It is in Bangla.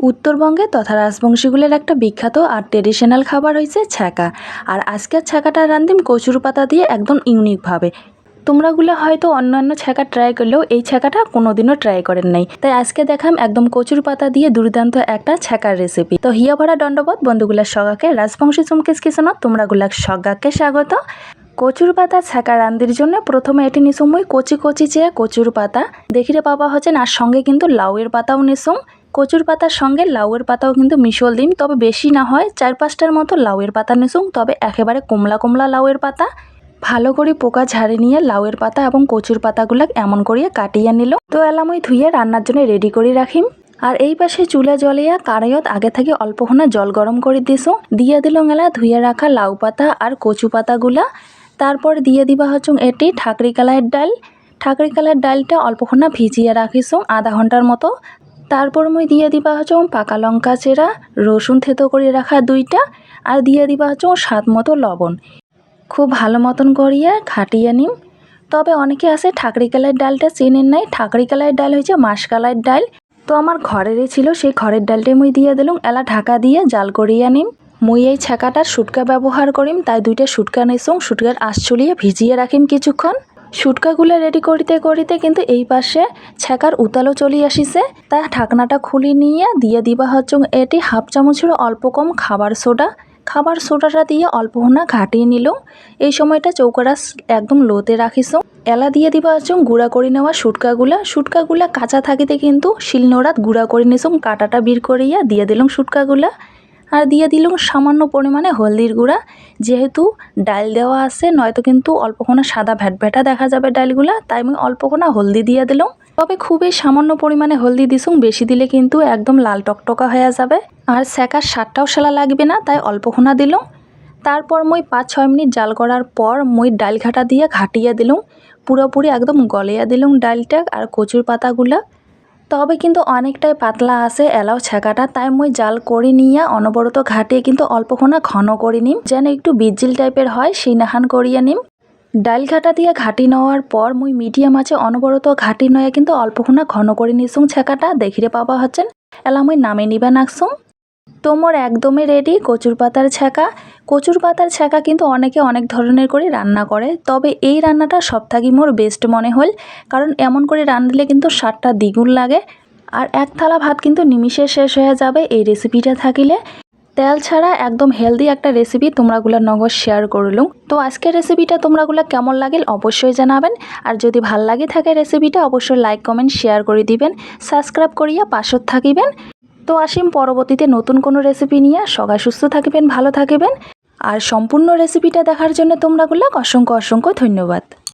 উত্তরবঙ্গে তথা রাজবংশীগুলোর একটা বিখ্যাত আর ট্রেডিশনাল খাবার হয়েছে ছ্যাঁকা। আর আজকের ছ্যাঁকাটা রান্ধিম কচুর পাতা দিয়ে একদম ইউনিকভাবে। তোমরাগুলো হয়তো অন্যান্য ছ্যাঁকা ট্রাই করলেও এই ছ্যাঁকাটা কোনোদিনও ট্রাই করেন নাই। তাই আজকে দেখাম একদম কচুর পাতা দিয়ে দুর্দান্ত একটা ছ্যাঁকার রেসিপি তো হিয়া ভরা দণ্ডবোধ বন্ধুগুলার সগাকে রাজবংশী চুমকিস কিচেনত তোমরাগুলার সগাকে স্বাগত। কচুর পাতা ছ্যাঁকা রান্দির জন্য প্রথমে এটি নিসুম কচি কচি চেয়ে কচুর পাতা। দেখিরে পাবা হচ্ছেন আর সঙ্গে কিন্তু লাউয়ের পাতাও নিসুম। কচুর পাতার সঙ্গে লাউয়ের পাতাও কিন্তু মিশল দিন তবে বেশি না হয় চার পাঁচটার মতো লাউয়ের পাতা নিসুম তবে একেবারে কমলা কমলা লাউয়ের পাতা। ভালো করে পোকা ঝাড়ে নিয়ে লাউয়ের পাতা এবং কচুর পাতাগুলো এমন করিয়ে কাটিয়ে নিল। তো এলাম ওই ধুয়ে রান্নার জন্য রেডি করে রাখিম। আর এই পাশে চুলা জলিয়া কারায়ত আগে থেকে অল্পক্ষণে জল গরম করে দিছো। দিয়ে দিল এলা ধুয়ে রাখা লাউ পাতা আর কচু পাতাগুলা। তারপর দিয়ে দিবা হচ্ছে এটি ঠাকরি কালাইয়ের ডাল। ঠাকরি কালার ডালটা অল্পক্ষণ ভিজিয়ে রাখিছো, আধা ঘণ্টার মতো। তারপর মুই দিয়ে দিবা হচ্ছে পাকা লঙ্কা চেরা, রসুন থেতো করে রাখা দুইটা আর দিয়ে দিবা হচ্ছে স্বাদ মতো লবণ। খুব ভালো মতন করিয়ে খাটিয়ে নিম তবে অনেকে আছে ঠাকরি কালার ডালটা চেনেন নাই। ঠাকরি কালার ডাল হয়েছে মাসকালার ডাল। তো আমার ঘরেরই ছিল, সেই ঘরের ডালটাই মুই দিয়ে দিলুম এলা ঢাকা দিয়ে জাল করিয়া নিম মুই এই ছ্যাঁকাটার সুটকা ব্যবহার করিম তাই দুইটা সুটকা নিসুম সুটকার আঁশ চুলিয়ে ভিজিয়ে রাখিম কিছুক্ষণ। সুটকাগুলো রেডি করিতে করিতে কিন্তু এই পাশে ছ্যাঁকার উতালও চলি আসিছে। তা ঢাকনাটা খুলি নিয়ে দিয়ে দিবা হচ্ছে এটি হাফ চামচের অল্প কম খাবার সোডা। খাবার সোডাটা দিয়ে অল্প হোনা ঘাটিয়ে নিল। এই সময়টা চৌকাটা একদম লোতে রাখিস এলা দিয়ে দিবা হচ্ছে গুঁড়া করে নেওয়া সুটকাগুলা সুটকাগুলা কাঁচা থাকিতে কিন্তু শিলনোড়াত গুঁড়া করে নিসুম কাটাটা বের করিয়া দিয়ে দিলাম সুটকাগুলা আর দিয়ে দিলাম সামান্য পরিমাণে হলদির গুঁড়া। যেহেতু ডাল দেওয়া আছে, নয়তো কিন্তু অল্পক্ষণে সাদা ভ্যাট ভ্যাটা দেখা যাবে ডালগুলা। তাই আমি অল্পক্ষণে হলদি দিয়ে দিলাম। তবে খুবই সামান্য পরিমাণে হলদি দিসুম, বেশি দিলে কিন্তু একদম লাল টকটকা হয়ে যাবে। আর স্যাকার সারটাও সেলা লাগবে না, তাই অল্পক্ষণা দিলাম। তারপর মই পাঁচ ছয় মিনিট জাল করার পর মই ডাল ঘাটা দিয়ে ঘাটিয়ে দিলাম। পুরোপুরি একদম গলিয়া দিলাম ডালটা আর কচুর পাতাগুলা। তবে কিন্তু অনেকটাই পাতলা আছে, এলাও ছ্যাঁকাটা তাই মই জাল করে নিয়ে অনবরত ঘাটিয়ে কিন্তু অল্পক্ষণা ঘন করে নিম। যেন একটু বিজিল টাইপের হয়, সেই নাহান করিয়ে নিম। ডাইল ঘাটা দিয়ে ঘাটি নেওয়ার পর মুই মিডিয়াম আছে অনবরত ঘাটি নয়া কিন্তু অল্পক্ষণা ঘন করে নিসুং ছ্যাঁকাটা দেখিরে পাবা হচ্ছেন, এলা মুই নামে নিবা নাকসুং তো মোর একদমই রেডি কচুর পাতার ছ্যাঁকা কচুর পাতার ছ্যাঁকা কিন্তু অনেকে অনেক ধরনের করে রান্না করে। তবে এই রান্নাটা সব থাকি মোর বেস্ট মনে হল, কারণ এমন করে রাঁধলে কিন্তু স্বাদটা দ্বিগুণ লাগে। আর এক থালা ভাত কিন্তু নিমিষে শেষ হয়ে যাবে এই রেসিপিটা থাকিলে। তেল ছাড়া একদম হেলদি একটা রেসিপি তোমরাগুলা নগদ শেয়ার করলুম। তো আজকের রেসিপিটা তোমরাগুলা কেমন লাগেল অবশ্যই জানাবেন। আর যদি ভালো লাগে থাকে রেসিপিটা অবশ্যই লাইক কমেন্ট শেয়ার করে দিবেন। সাবস্ক্রাইব করিয়া পাশত থাকিবেন। তো আসিম পরবর্তীতে নতুন কোনো রেসিপি নিয়ে। সবাই সুস্থ থাকিবেন, ভালো থাকিবেন। আর সম্পূর্ণ রেসিপিটা দেখার জন্য তোমরা গুলা অসংখ্য অসংখ্য ধন্যবাদ।